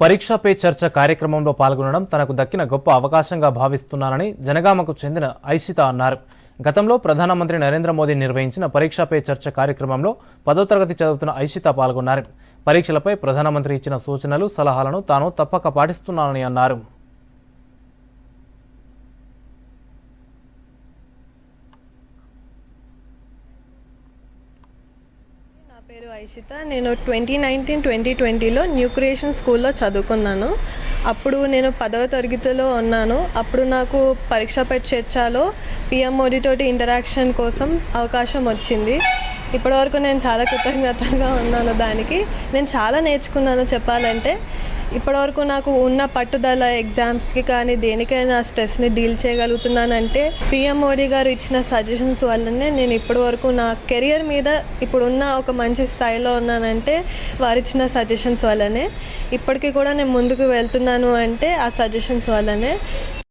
పరీక్షా పే చర్చ కార్యక్రమంలో పాల్గొనడం తనకు దక్కిన గొప్ప అవకాశంగా భావిస్తున్నానని జనగామకు చెందిన ఐషిత అన్నారు. గతంలో ప్రధానమంత్రి నరేంద్ర మోదీ నిర్వహించిన పరీక్షా పే చర్చ కార్యక్రమంలో పదో తరగతి చదువుతున్న ఐషిత పాల్గొన్నారు. పరీక్షలపై ప్రధానమంత్రి ఇచ్చిన సూచనలు సలహాలను తాను తప్పక పాటిస్తున్నానని అన్నారు. పేరు ఐషిత. నేను ట్వంటీ నైన్టీన్ ట్వంటీ ట్వంటీలో న్యూ క్రియేషన్ స్కూల్లో చదువుకున్నాను. అప్పుడు నేను పదవ తరగతిలో ఉన్నాను. అప్పుడు నాకు పరీక్ష పెట్టి చర్చలో పిఎం మోడీ తోటి ఇంటరాక్షన్ కోసం అవకాశం వచ్చింది. ఇప్పటివరకు నేను చాలా కృతజ్ఞతగా ఉన్నాను దానికి. నేను చాలా నేర్చుకున్నాను చెప్పాలంటే. ఇప్పటివరకు నాకు ఉన్న పట్టుదల ఎగ్జామ్స్కి కానీ దేనికైనా స్ట్రెస్ని డీల్ చేయగలుగుతున్నానంటే పిఎం మోడీ గారు ఇచ్చిన సజెషన్స్ వల్లనే నేను ఇప్పటివరకు నా కెరియర్ మీద ఇప్పుడున్న ఒక మంచి స్థాయిలో ఉన్నానంటే వారు ఇచ్చిన సజెషన్స్ వల్లనే. ఇప్పటికీ కూడా నేను ముందుకు వెళ్తున్నాను అంటే ఆ సజెషన్స్ వల్లనే.